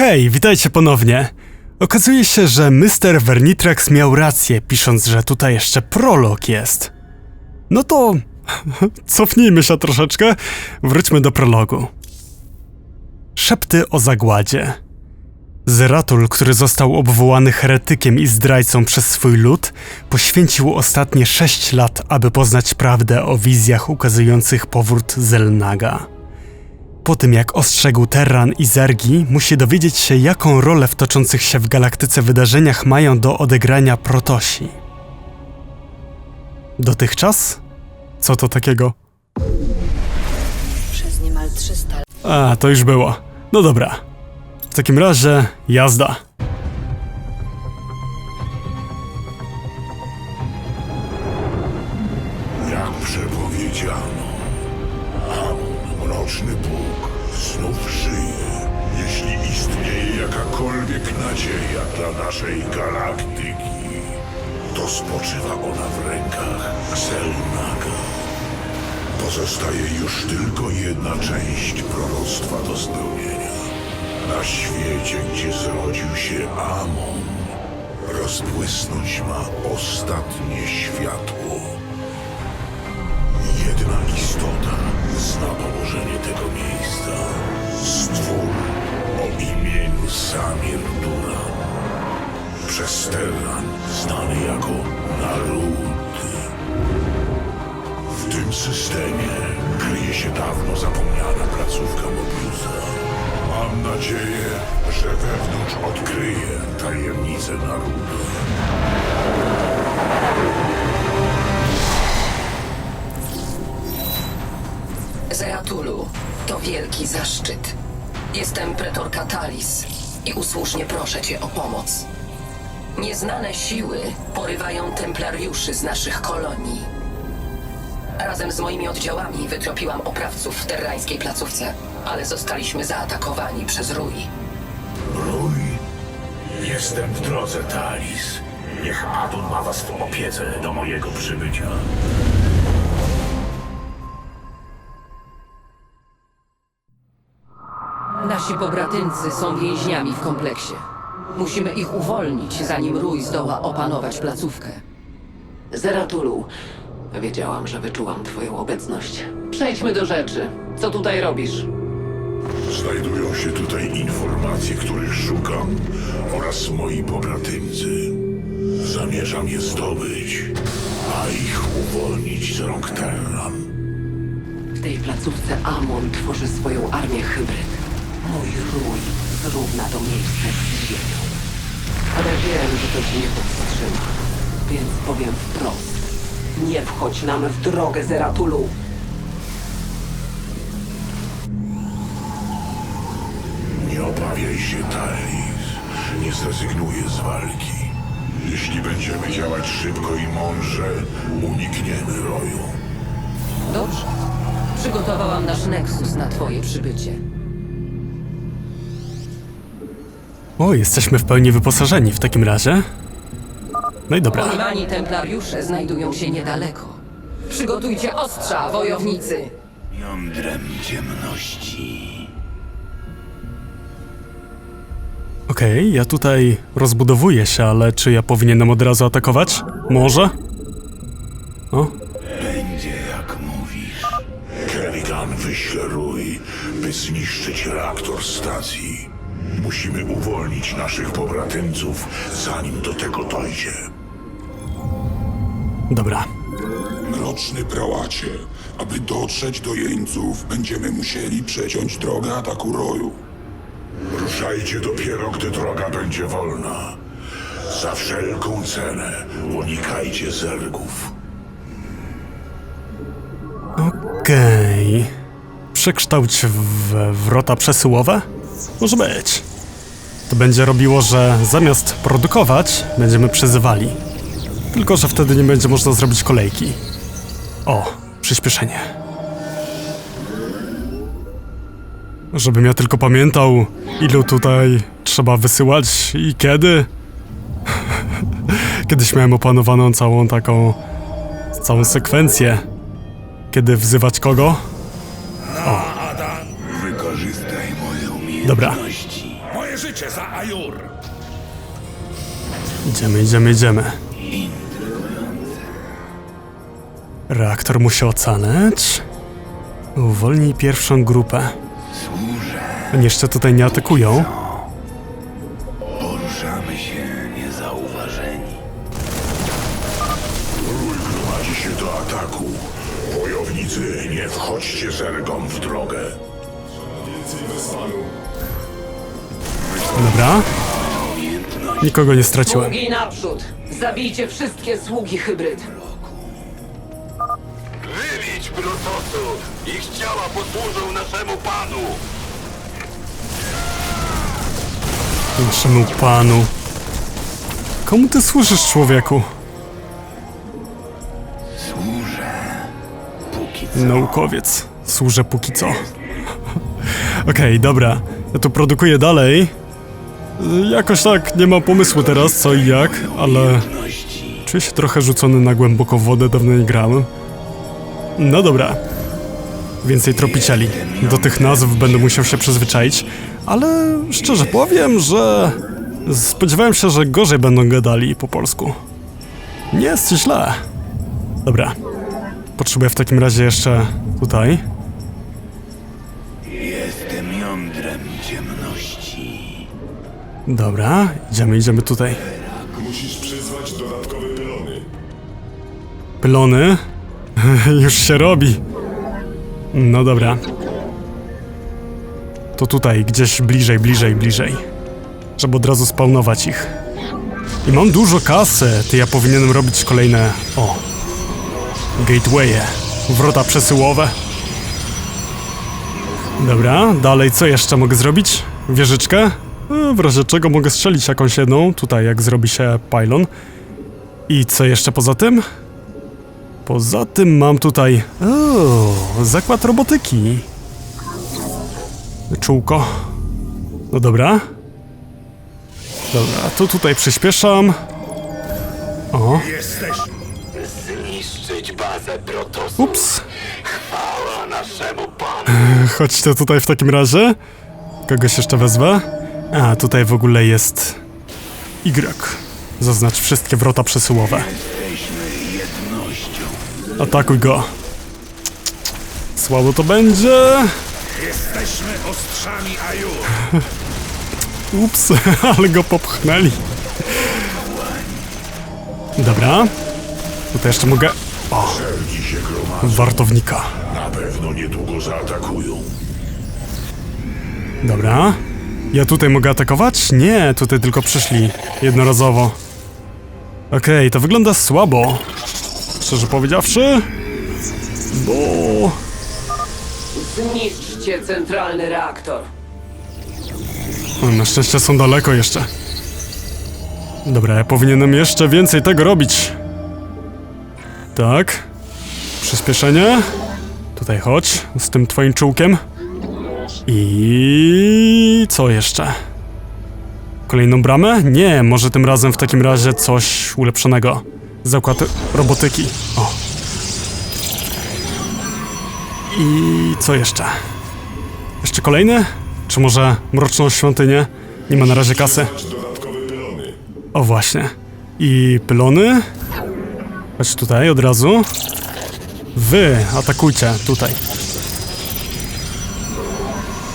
Hej, witajcie ponownie. Okazuje się, że Mr. Vernitrax miał rację, pisząc, że tutaj jeszcze prolog jest. No to cofnijmy się troszeczkę, wróćmy do prologu. Szepty o zagładzie. Zeratul, który został obwołany heretykiem i zdrajcą przez swój lud, poświęcił ostatnie sześć lat, aby poznać prawdę o wizjach ukazujących powrót Zelnaga. Po tym jak ostrzegł Terran i Zergi, musi dowiedzieć się, jaką rolę w toczących się w galaktyce wydarzeniach mają do odegrania Protosi. Dotychczas? Co to takiego? Przez niemal 300 lat A, to już było. No dobra. W takim razie jazda. Tylko jedna część proroctwa do spełnienia. Na świecie, gdzie zrodził się Amon, rozbłysnąć ma ostatnie światło. Jedna istota zna położenie tego miejsca. Stwór o imieniu Samir Duran. Przez Terran znany jako Naruty. W tym systemie kryje się dawno zapomniana placówka Mobiusa. Mam nadzieję, że wewnątrz odkryję tajemnicę Naruty. Zeratulu, to wielki zaszczyt. Jestem pretor Katalis i usłusznie proszę cię o pomoc. Nieznane siły porywają templariuszy z naszych kolonii. Razem z moimi oddziałami wytropiłam oprawców w terrańskiej placówce, ale zostaliśmy zaatakowani przez Rui. Rój, jestem w drodze, Talis. Niech Adun ma was w opiece do mojego przybycia. Nasi pobratymcy są więźniami w kompleksie. Musimy ich uwolnić, zanim Rui zdoła opanować placówkę. Zeratulu, wiedziałam, że wyczułam twoją obecność. Przejdźmy do rzeczy. Co tutaj robisz? Znajdują się tutaj informacje, których szukam oraz moi pobratymcy. Zamierzam je zdobyć, a ich uwolnić z rąk Terran. W tej placówce Amon tworzy swoją armię hybryd. Mój rój zrówna to miejsce z ziemią. Ale wiem, że to cię nie powstrzyma. Więc powiem wprost. Nie wchodź nam w drogę, Zeratulu. Nie obawiaj się, Talis. Nie zrezygnuję z walki. Jeśli będziemy działać szybko i mądrze, unikniemy roju. Dobrze. Przygotowałam nasz Nexus na twoje przybycie. O, jesteśmy w pełni wyposażeni w takim razie. No i dobra. Pojmani templariusze znajdują się niedaleko. Przygotujcie ostrza, wojownicy! Jądrem ciemności. Okej, ja tutaj rozbudowuję się, ale czy ja powinienem od razu atakować? Może? O, Będzie jak mówisz. Kerrigan wyśle rój, by zniszczyć reaktor stacji. Musimy uwolnić naszych pobratymców, zanim do tego dojdzie. Dobra. Mroczny prałacie, aby dotrzeć do jeńców, będziemy musieli przeciąć drogę ataku roju. Ruszajcie dopiero, gdy droga będzie wolna. Za wszelką cenę unikajcie zergów. Okej. Przekształć w wrota przesyłowe? Może być. To będzie robiło, że zamiast produkować, będziemy przezywali. Tylko, że wtedy nie będzie można zrobić kolejki. O, przyspieszenie. Żebym ja tylko pamiętał, ilu tutaj trzeba wysyłać i kiedy. Kiedyś miałem opanowaną całą taką. całą sekwencję. Kiedy wzywać kogo? Wykorzystaj moje Dobra. umiejętności. Moje życie za Ajur! Idziemy, idziemy, idziemy. Reaktor musi ocaleć. Uwolnij pierwszą grupę. Oni jeszcze tutaj nie atakują. Poruszamy się niezauważeni. Prowadzi się do ataku. Wojownicy, nie wchodźcie zergom w drogę. Dobra. Nikogo nie straciłem. Sługi naprzód! Zabijcie wszystkie sługi hybryd. Ich ciała posłużą naszemu panu! Naszemu panu. Komu ty służysz, człowieku? Służę. Póki co. Naukowiec. Służę póki co. Okej, dobra. Ja tu produkuję dalej. Jakoś tak nie mam pomysłu teraz, co i jak, ale czuję się trochę rzucony na głęboką wodę, dawno nie grałem. No dobra. Więcej tropicieli. Do tych nazw będę musiał się przyzwyczaić, ale szczerze powiem, że spodziewałem się, że gorzej będą gadali po polsku. Nie jest źle. Dobra. Potrzebuję w takim razie jeszcze tutaj. Jestem jądrem ciemności. Dobra, idziemy, idziemy tutaj. Musisz przyzwać dodatkowe pylony. Pylony. Już się robi. No dobra. To tutaj, gdzieś bliżej, bliżej, bliżej. Żeby od razu spawnować ich. I mam dużo kasy, ty ja powinienem robić kolejne... O. Gatewaye. Wrota przesyłowe. Dobra, dalej co jeszcze mogę zrobić? Wieżyczkę? E, W razie czego mogę strzelić jakąś jedną, tutaj jak zrobi się pylon. I co jeszcze poza tym? Poza tym mam tutaj. O, zakład robotyki. Czółko. No dobra. Dobra, to tutaj przyspieszam. O, Jesteśmy. Zniszczyć bazę Protosów. ups. Chwała naszemu panu! Chodźcie tutaj w takim razie. Kogoś jeszcze wezwę. A, tutaj w ogóle jest Y. Zaznacz wszystkie wrota przesyłowe. Atakuj go. Słabo to będzie. Jesteśmy ostrzami Ajur. Ups, ale go popchnęli. Dobra. Tutaj jeszcze mogę. O, wartownika. Na pewno niedługo zaatakują. Dobra. Ja tutaj mogę atakować? Nie, tutaj tylko przyszli jednorazowo. Okej, to wygląda słabo. Szczerze powiedziawszy. Bo. Zniszczcie centralny reaktor. O, na szczęście są daleko jeszcze. Dobra, ja powinienem jeszcze więcej tego robić. Tak. Przyspieszenie. Tutaj chodź z tym twoim czułkiem. I co jeszcze? Kolejną bramę? Nie, może tym razem w takim razie coś ulepszonego. Zakład robotyki. O. I co jeszcze? Jeszcze kolejny? Czy może mroczną świątynię? Nie ma na razie kasy. O właśnie. I pylony? Chodź tutaj od razu. Wy atakujcie tutaj.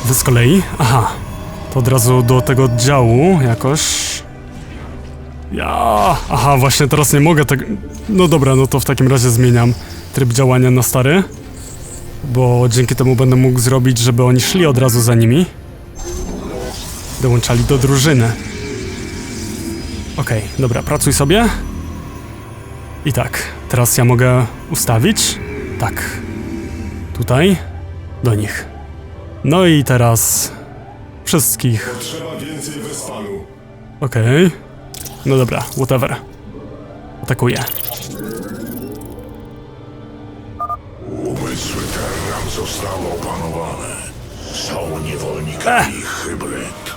Wy z kolei? Aha. To od razu do tego oddziału jakoś. Ja. Aha, właśnie teraz nie mogę tego. No dobra, no to w takim razie zmieniam tryb działania na stary. Bo dzięki temu będę mógł zrobić, żeby oni szli od razu za nimi. Dołączali do drużyny. Okej, dobra, pracuj sobie. I tak, teraz ja mogę ustawić. Tak. Tutaj. Do nich. No i teraz. Wszystkich. Trzeba więcej Wespanu. Okej. No dobra, whatever. Atakuję. Umysły Terran zostały opanowane. Są niewolnikami hybryd.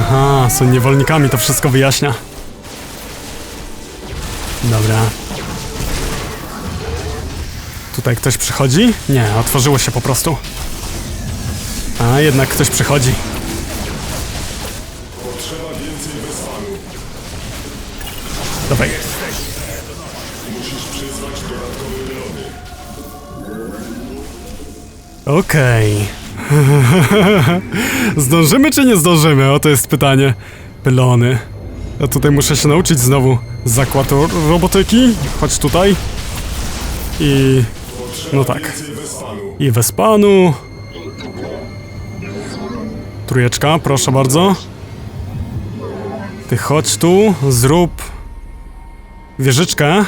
Aha, są niewolnikami, to wszystko wyjaśnia. Dobra. Tutaj ktoś przychodzi? Nie, otworzyło się po prostu. A, jednak ktoś przychodzi. Dawaj. Okej. zdążymy czy nie zdążymy? Oto jest pytanie. Pylony. Ja tutaj muszę się nauczyć znowu. Zakład ro- robotyki. Chodź tutaj. I... No tak. I Wespanu. Trójeczka, proszę bardzo. Ty chodź tu, zrób wieżyczkę.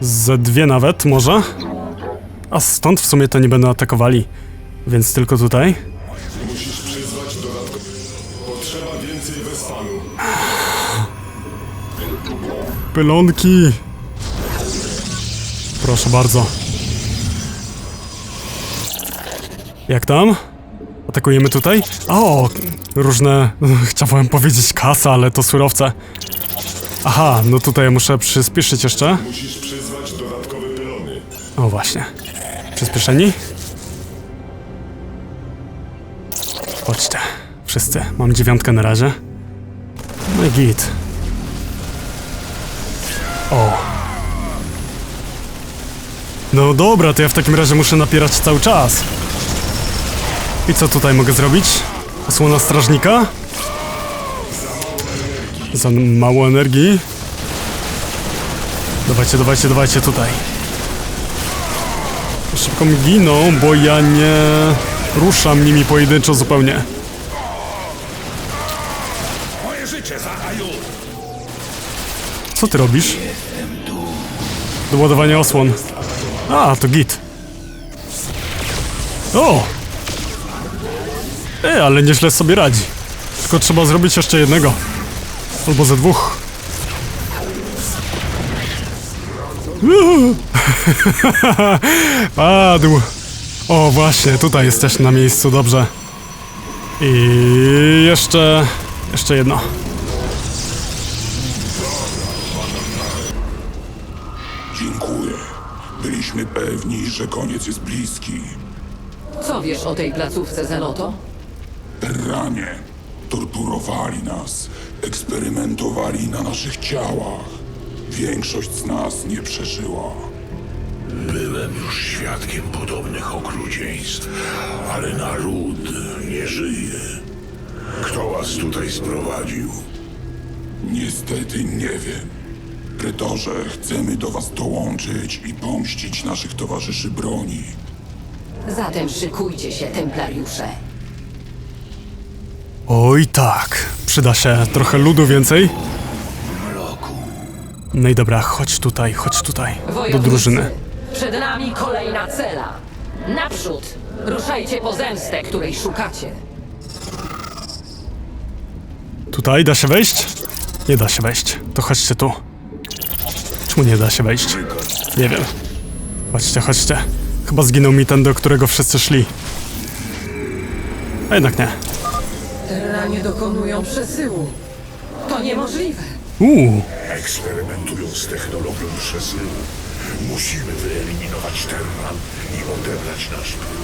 Ze dwie nawet, może. A stąd w sumie to nie będą atakowali. Więc tylko tutaj. Pylonki. Proszę bardzo. Jak tam? Atakujemy tutaj? O, różne. Chciałem powiedzieć kasa, ale to surowce. Aha, no tutaj muszę przyspieszyć jeszcze. Musisz przyzwać dodatkowe pylony. O właśnie. Przyspieszeni? Chodźcie. Wszyscy. Mam dziewiątkę na razie. No i git. O. No dobra, to ja w takim razie muszę napierać cały czas. I co tutaj mogę zrobić? Osłona strażnika? Za mało energii? Dawajcie, dawajcie, dawajcie tutaj. Szybko mi giną, bo ja nie ruszam nimi pojedynczo zupełnie. Co ty robisz? Do ładowania osłon. A, to git. O! E, ale nieźle sobie radzi. Tylko trzeba zrobić jeszcze jednego. Albo ze dwóch. Padł. O, właśnie, tutaj jesteś na miejscu, dobrze. I jeszcze... jeszcze jedno. Dziękuję. Byliśmy pewni, że koniec jest bliski. Co wiesz o tej placówce Zeloto? Terranie torturowali nas, eksperymentowali na naszych ciałach. Większość z nas nie przeżyła. Byłem już świadkiem podobnych okrucieństw, ale naród nie żyje. Kto was tutaj sprowadził? Niestety nie wiem. Pretorze, chcemy do was dołączyć i pomścić naszych towarzyszy broni. Zatem szykujcie się, templariusze. Oj tak, przyda się trochę ludu więcej. No i dobra, chodź tutaj, chodź tutaj, do drużyny. Przed nami kolejna cela. Naprzód! Ruszajcie po zemstę, której szukacie. Tutaj da się wejść? Nie da się wejść, to chodźcie tu. Czemu nie da się wejść? Nie wiem. Chodźcie, chodźcie. Chyba zginął mi ten, do którego wszyscy szli. A jednak nie. Terranie dokonują przesyłu. To niemożliwe. Uuu, Eksperymentują z technologią przesyłu. Musimy wyeliminować Terran i odebrać nasz pył.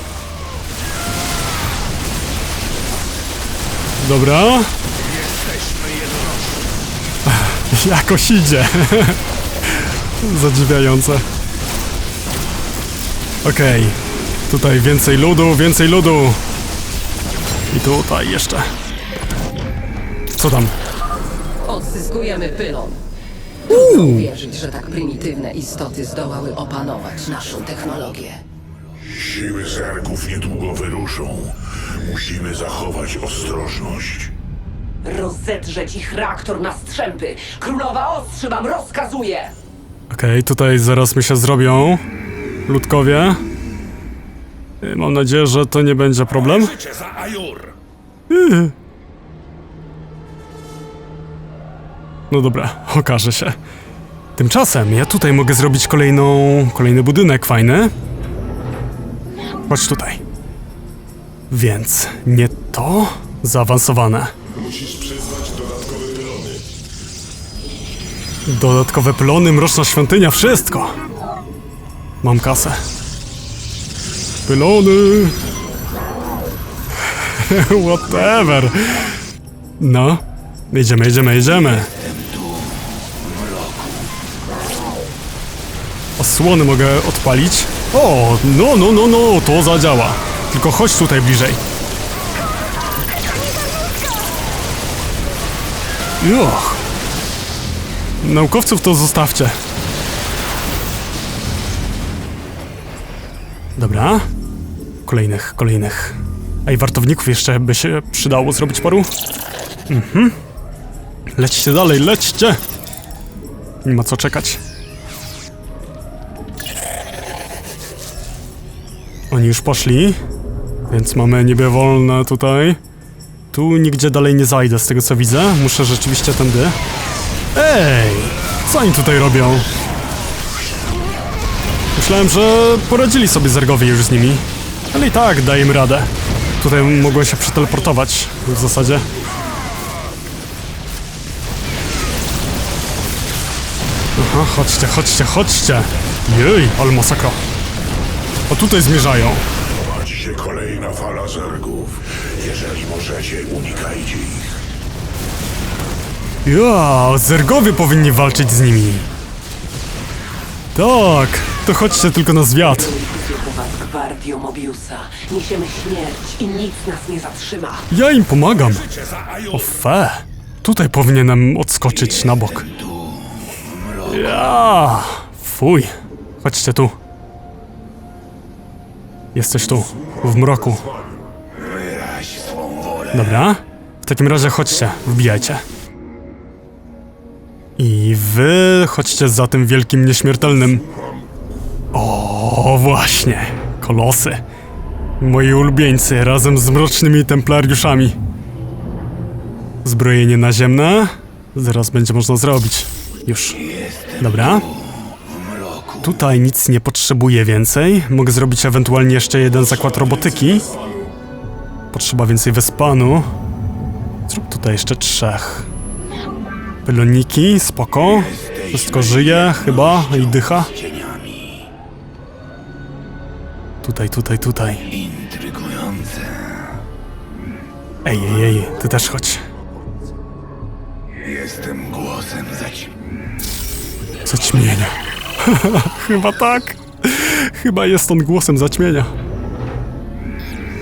dobra. Jakoś idzie. Zadziwiające. Okej. Tutaj więcej ludu, więcej ludu. I tutaj jeszcze. Co tam? Odzyskujemy pylon. Trudno uwierzyć, że tak prymitywne istoty zdołały opanować naszą technologię. Siły zergów niedługo wyruszą. Musimy zachować ostrożność. Rozedrzeć ich reaktor na strzępy. Królowa Ostrzy wam rozkazuje! Okej, tutaj zaraz mi się zrobią ludkowie. Y, Mam nadzieję, że to nie będzie problem. Życie za Ajur! No dobra, okaże się. Tymczasem ja tutaj mogę zrobić kolejną, kolejny budynek fajny. Chodź tutaj. Więc nie to zaawansowane. Musisz przyzwać dodatkowe pylony. Dodatkowe plony, mroczna świątynia, wszystko. Mam kasę. Pylony. Whatever. No, jedziemy, jedziemy, jedziemy. Zasłony mogę odpalić. O, no, no, no, no, to zadziała. Tylko chodź tutaj bliżej. Joch. Naukowców to zostawcie. Dobra. Kolejnych, kolejnych. A i wartowników jeszcze by się przydało zrobić paru. Mhm. Lećcie dalej, lećcie! Nie ma co czekać. Oni już poszli, więc mamy niby wolne tutaj. Tu nigdzie dalej nie zajdę z tego co widzę. Muszę rzeczywiście tędy. Ej! Co oni tutaj robią? Myślałem, że poradzili sobie zergowie już z nimi. Ale i tak daję im radę. Tutaj mogłem się przeteleportować w zasadzie. Aha, chodźcie, chodźcie, chodźcie! Jej, ale masakra. O tutaj zmierzają. Prowadzi się kolejna fala zergów. Jeżeli możecie, unikajcie ich. Ja, zergowie powinni walczyć z nimi. Tak, to chodźcie tylko na zwiat. Was gwardio Mobiusa. Niesiemy śmierć i nic nas nie zatrzyma. Ja im pomagam. O fe, tutaj powinienem odskoczyć na bok. Ja, fuj. Chodźcie tu. Jesteś tu, w mroku. Dobra, w takim razie chodźcie, wbijajcie. I wy chodźcie za tym wielkim nieśmiertelnym. O, właśnie, kolosy. Moi ulubieńcy razem z mrocznymi templariuszami. Zbrojenie naziemne. Zaraz będzie można zrobić. Już. Dobra. Tutaj nic nie potrzebuję więcej. Mogę zrobić ewentualnie jeszcze jeden zakład robotyki. Potrzeba więcej wespanu. Zrób tutaj jeszcze trzech. Pyloniki, spoko. Wszystko żyje chyba i dycha. Tutaj, tutaj, tutaj. Ej, ej, ej, ty też chodź. Jestem głosem zaci... Zaćmienia. Chyba tak. Chyba jest on głosem zaćmienia.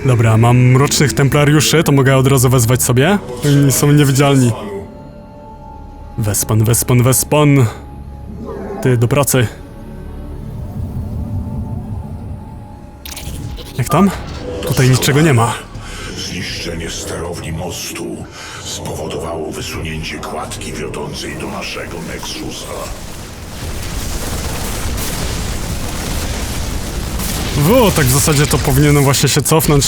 Dobra, mam mrocznych templariuszy, to mogę od razu wezwać sobie. Oni są niewidzialni. Wespan, wespan, wespan. Ty, do pracy. Jak tam? Tutaj niczego nie ma. Zniszczenie sterowni mostu spowodowało wysunięcie kładki wiodącej do naszego Nexusa. O, tak w zasadzie to powinienem właśnie się cofnąć.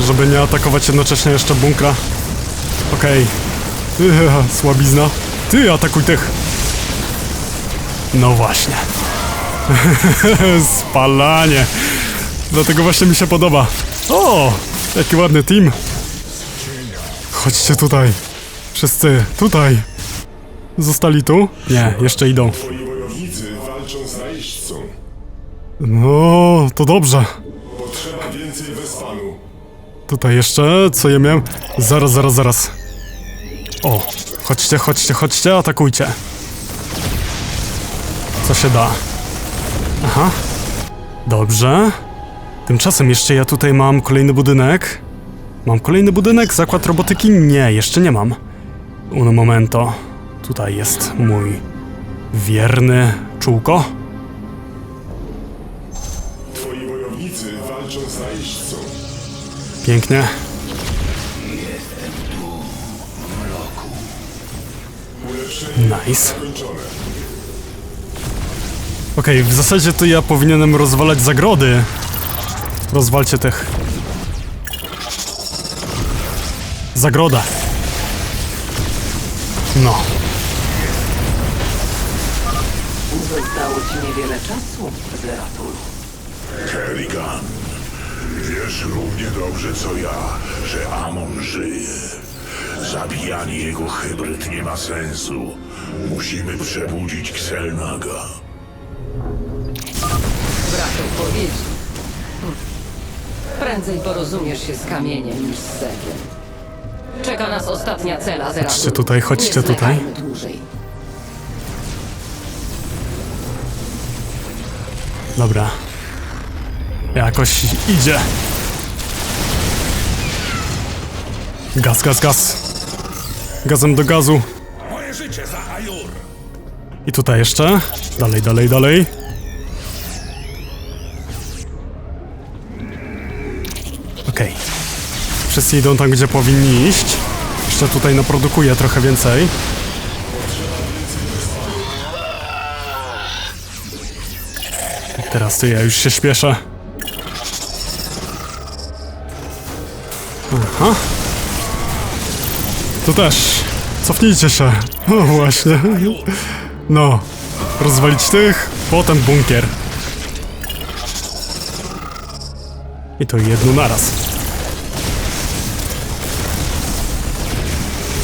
Żeby nie atakować jednocześnie jeszcze bunkra. Okej. Okay. Słabizna. Ty, atakuj tych. No właśnie. Spalanie. Dlatego właśnie mi się podoba. O, jaki ładny team. Chodźcie tutaj. Wszyscy, tutaj. Zostali tu? Nie, jeszcze idą. No, to dobrze. Potrzeba więcej Wespanu. Tutaj jeszcze, co ja miałem? Zaraz, zaraz, zaraz. O, chodźcie, chodźcie, chodźcie, atakujcie. Co się da? Aha. Dobrze. Tymczasem jeszcze ja tutaj mam kolejny budynek. Mam kolejny budynek, zakład robotyki? Nie, jeszcze nie mam. Uno momento. Tutaj jest mój wierny czółko. Pięknie. Ulepszenie Nice. skończone. Okej, w zasadzie to ja powinienem rozwalać zagrody. Rozwalcie tych. Zagroda. No. Zostało ci niewiele czasu, Zeratul. Kerrigan, wiesz równie dobrze co ja, że Amon żyje. Zabijanie jego hybryd nie ma sensu. Musimy przebudzić Xelnaga. Brak odpowiedzi. Hm. Prędzej porozumiesz się z kamieniem niż z sedlem. Czeka nas ostatnia cela, Zeratul. Chodźcie tutaj, chodźcie Nie tutaj. dłużej. Dobra. Jakoś idzie. Gaz, gaz, gaz. Gazem do gazu. Moje życie za Ajur! I tutaj jeszcze. Dalej, dalej, dalej. Okej. Wszyscy idą tam, gdzie powinni iść. Jeszcze tutaj naprodukuję trochę więcej. Teraz to ja już się śpieszę. Aha. Tu też. Cofnijcie się. No właśnie. No. Rozwalić tych, potem bunkier. I to jedno naraz.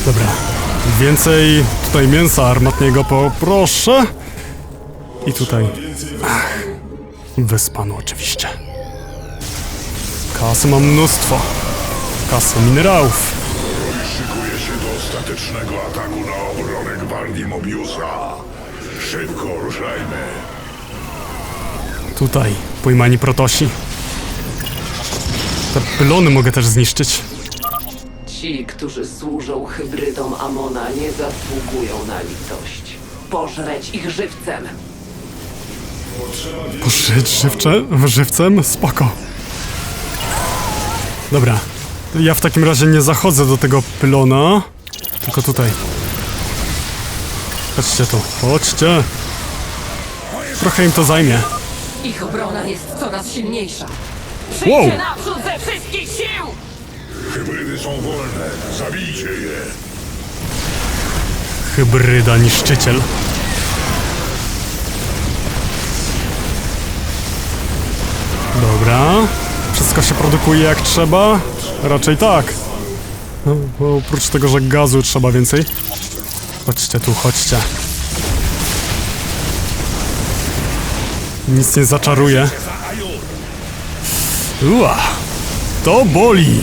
Dobra. Więcej tutaj mięsa armatniego poproszę. I tutaj. Ach. Wyspanu oczywiście. Kasy mam mnóstwo. Kasy minerałów. Szykuje się do ostatecznego ataku na obronę gwardii Mobiusa. Szybko ruszajmy. Tutaj pojmani protosi. Te pylony mogę też zniszczyć. Ci, którzy służą hybrydom Amona, nie zasługują na litość. Pożreć ich żywcem. Poszyć żywcze, żywcem? Spoko. Dobra. Ja w takim razie nie zachodzę do tego pylona. Tylko tutaj. Chodźcie tu, chodźcie. Trochę im to zajmie. Ich obrona jest coraz silniejsza. Wow! naprzód ze wszystkich sił! Hybrydy są wolne. Zabijcie je. Hybryda niszczyciel. Dobra. Wszystko się produkuje jak trzeba? Raczej tak. No, bo oprócz tego, że gazu trzeba więcej. Chodźcie tu, chodźcie. Nic nie zaczaruje. Ua! To boli!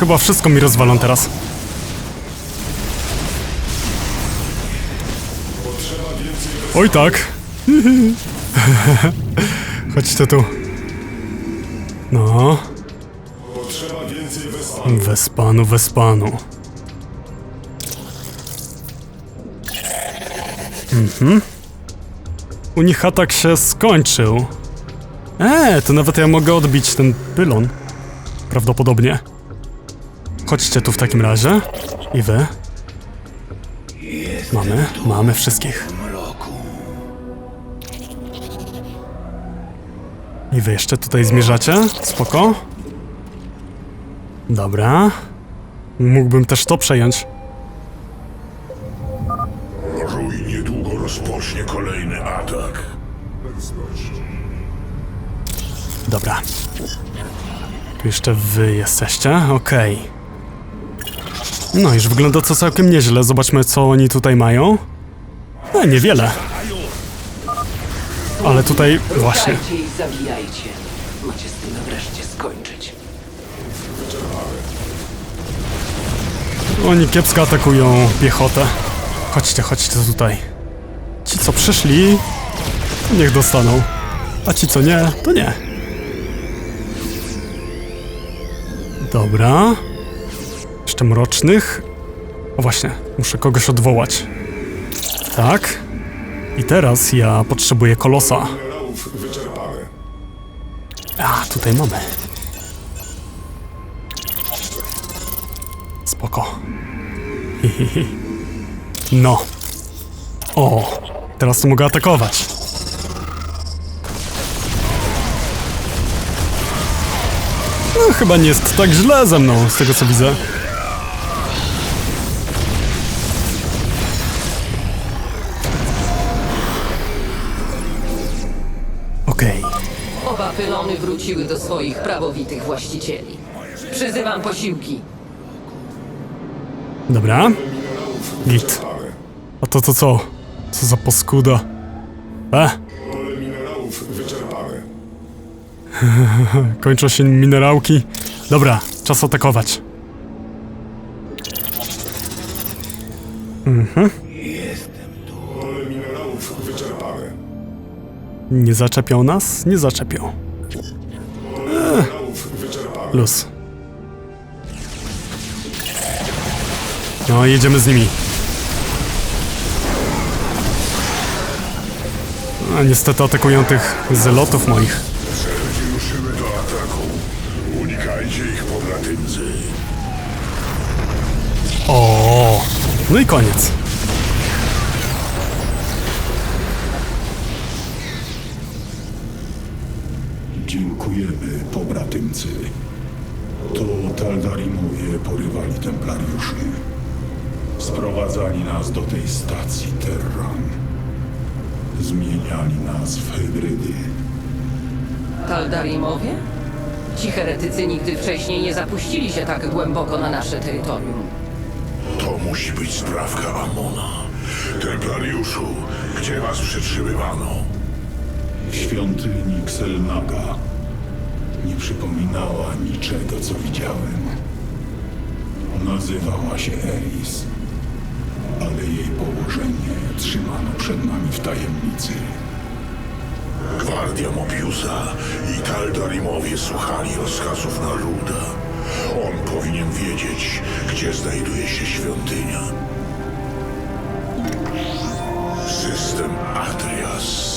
Chyba wszystko mi rozwalą teraz. Oj tak. Chodźcie tu. No, Potrzeba więcej Wespanu. Wespanu, Wespanu. Mhm. U nich atak się skończył. Eee, to nawet ja mogę odbić ten pylon. Prawdopodobnie. Chodźcie tu w takim razie. I wy. Mamy, mamy wszystkich. I wy jeszcze tutaj zmierzacie? Spoko. Dobra. Mógłbym też to przejąć. Rój niedługo rozpocznie kolejny atak. Dobra. Tu jeszcze wy jesteście? Okej. No, już wygląda to całkiem nieźle. Zobaczmy, co oni tutaj mają. No, niewiele. Ale tutaj właśnie. I zabijajcie. Macie z tym wreszcie skończyć. Oni kiepsko atakują piechotę. Chodźcie, chodźcie tutaj. Ci, co przyszli, niech dostaną. A ci, co nie, to nie. Dobra. Jeszcze mrocznych. O właśnie, muszę kogoś odwołać. Tak. I teraz ja potrzebuję kolosa. A, tutaj mamy. Spoko. No. O, teraz to mogę atakować. No, chyba nie jest tak źle ze mną, z tego co widzę. Oba pylony wróciły do swoich prawowitych właścicieli. Przyzywam posiłki. Dobra. Git. A to to co? Co za paskuda? E, Pole kończą się minerałki. Dobra, czas atakować. Pole Nie zaczepią nas? Nie zaczepią. Wyczerpane. Luz. No, jedziemy z nimi. A niestety atakują tych zelotów moich. O, no i koniec. Dziękujemy, pobratymcy. To Taldarimowie porywali templariuszy. Sprowadzali nas do tej stacji Terran. Zmieniali nas w hybrydy. Taldarimowie? Ci heretycy nigdy wcześniej nie zapuścili się tak głęboko na nasze terytorium. To musi być sprawka Amona. Templariuszu, gdzie was przetrzymywano? W świątyni Xelnaga. Nie przypominała niczego, co widziałem. Nazywała się Eris, ale jej położenie trzymano przed nami w tajemnicy. Gwardia Mobiusa i Taldarimowie słuchali rozkazów Naruda. On powinien wiedzieć, gdzie znajduje się świątynia. System Atrias.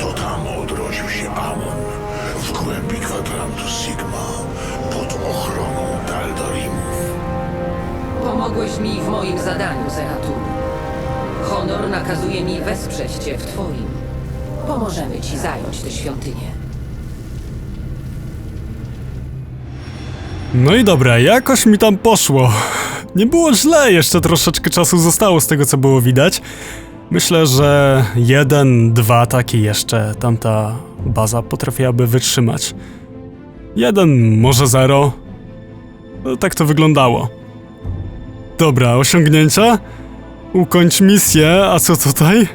To tam odrodził się Amon, w głębi kwadrantu Sigma, pod ochroną Taldarimów. Pomogłeś mi w moim zadaniu, Zeratul. Honor nakazuje mi wesprzeć cię w twoim. Pomożemy ci zająć tę świątynię. No i dobra, jakoś mi tam poszło. Nie było źle, jeszcze troszeczkę czasu zostało z tego, co było widać. Myślę, że jeden, dwa takie jeszcze tamta baza potrafiłaby wytrzymać. Jeden, może zero. Tak to wyglądało. Dobra, osiągnięcia. Ukończ misję, a co tutaj?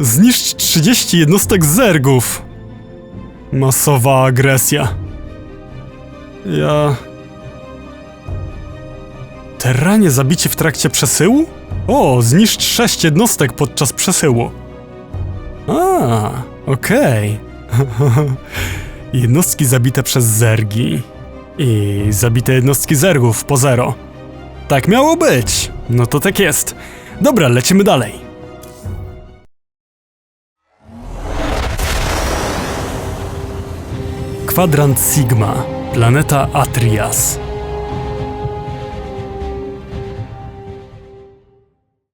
Zniszcz 30 jednostek zergów. Masowa agresja. Ja... Terranie zabicie w trakcie przesyłu? O, zniszcz sześć jednostek podczas przesyłu. A, okej. jednostki zabite przez zergi. I zabite jednostki zergów po zero. Tak miało być. No to tak jest. Dobra, lecimy dalej. Kwadrant Sigma, planeta Atrias.